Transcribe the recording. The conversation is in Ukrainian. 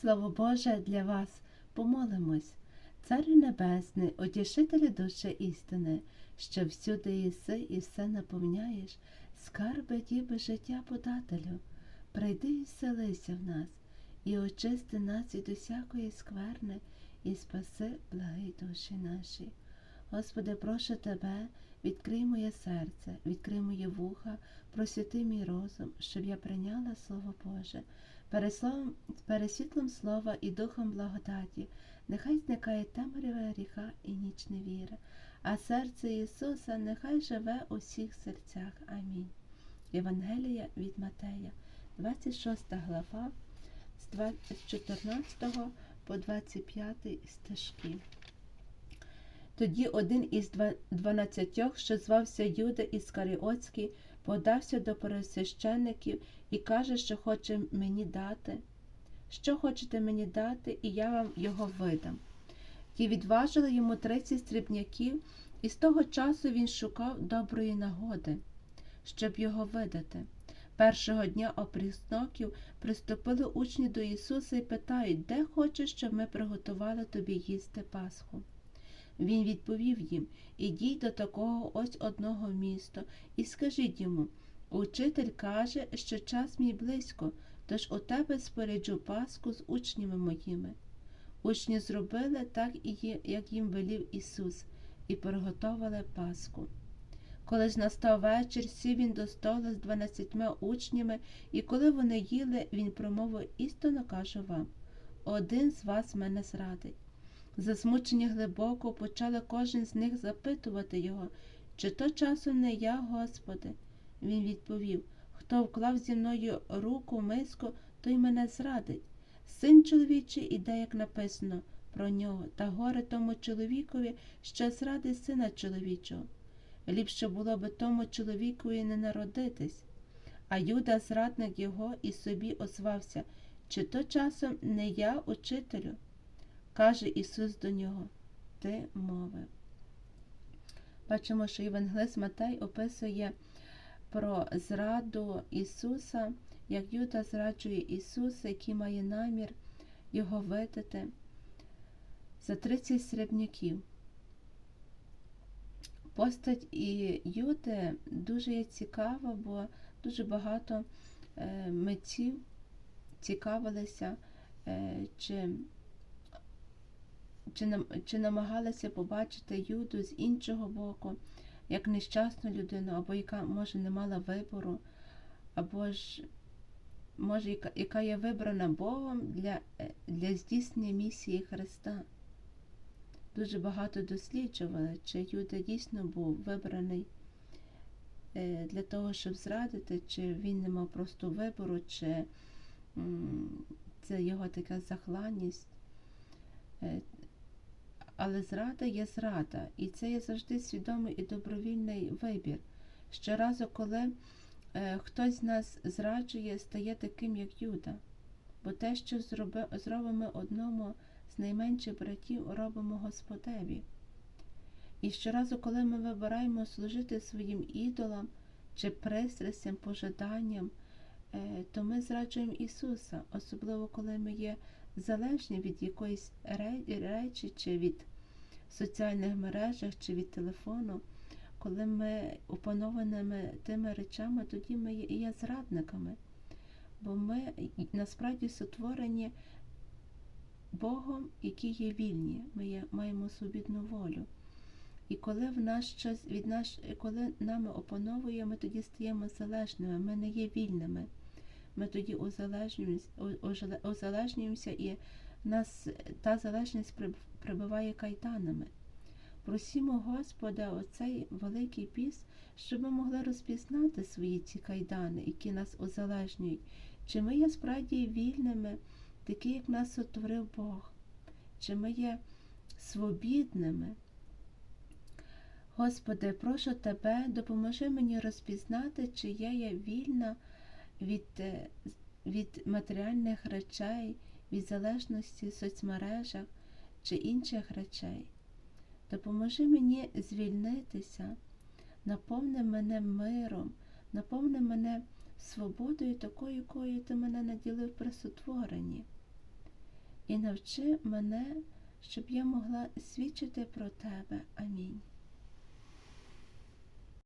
Слово Боже для вас, помолимось. Царю Небесний, утішителю душі істини, що всюди єси і все наповняєш, скарби діби життя подателю, прийди і вселися в нас, і очисти нас від усякої скверни, і спаси благі душі наші. Господи, прошу Тебе, відкрий моє серце, відкрий моє вуха, просвіти мій розум, щоб я прийняла Слово Боже. Пересловом, пересвітлом слова і духом благодаті, нехай зникає темрява гріха і ніч невіри, а серце Ісуса нехай живе у всіх серцях. Амінь. Євангелія від Матея, 26 глава, з 2 з 14 по 25 стежки. Тоді один із дванадцятьох, що звався Юда Іскаріотський, подався до пересвящеників і каже, що хоче мені дати. Що хочете мені дати, і я вам його видам. Ті відважили йому тридцять срібняків, і з того часу він шукав доброї нагоди, щоб його видати. Першого дня опрісноків приступили учні до Ісуса і питають, де хочеш, щоб ми приготували тобі їсти Пасху. Він відповів їм Ідіть до такого ось одного міста і скажіть йому Учитель каже, що час мій близько, тож у тебе споряджу Пасху з учнями моїми. Учні зробили так, як їм велів Ісус, і приготували Пасху. Коли ж настав вечір, сів він до столу з дванадцятьма учнями, і коли вони їли, він промовив істинно кажу вам один з вас мене зрадить. Засмучені глибоко, почали кожен з них запитувати його, чи то часом не я, Господи. Він відповів Хто вклав зі мною руку миску, той мене зрадить. Син чоловічий іде, як написано про нього, та горе тому чоловікові, що зрадить сина чоловічого. Ліпше було би тому чоловікові не народитись. А Юда, зрадник його, і собі озвався, чи то часом не я, учителю? Каже Ісус до нього, Ти мовив. Бачимо, що Євангелист Матей описує про зраду Ісуса, як Юда зраджує Ісуса, який має намір його видати за 30 срібняків. Постать і Юди дуже є цікава, бо дуже багато е, митців цікавилися, е, чи чи, чи намагалися побачити Юду з іншого боку, як нещасну людину, або яка, може, не мала вибору, або ж, може, яка, яка є вибрана Богом для, е, для здійснення місії Христа. Дуже багато досліджували, чи Юда дійсно був вибраний е, для того, щоб зрадити, чи він не мав просто вибору, чи це його така захланність. Але зрада є зрада, і це є завжди свідомий і добровільний вибір. Щоразу, коли е, хтось з нас зраджує, стає таким, як Юда. Бо те, що зроби, зробимо одному з найменших братів, робимо Господеві. І щоразу, коли ми вибираємо служити своїм ідолам чи пристрастям, пожаданням, е, то ми зраджуємо Ісуса, особливо коли ми є залежні від якоїсь речі, чи від соціальних мережах, чи від телефону, коли ми опанованими тими речами, тоді ми є, зрадниками. Бо ми насправді сотворені Богом, які є вільні. Ми є, маємо свобідну волю. І коли в наш час від наш, коли нами опановує, ми тоді стаємо залежними, ми не є вільними. Ми тоді узалежнюємося, узалежнюємося і нас та залежність прибиває кайданами. Просімо Господа оцей великий піс, щоб ми могли розпізнати свої ці кайдани, які нас узалежнюють. Чи ми є справді вільними, такі, як нас сотворив Бог? Чи ми є свобідними? Господи, прошу Тебе, допоможи мені розпізнати, чи я є вільна від, е, від матеріальних речей, від залежності в соцмережах чи інших речей. Допоможи мені звільнитися, наповни мене миром, наповни мене свободою такою, якою ти мене наділив при сотворенні. і навчи мене, щоб я могла свідчити про тебе. Амінь.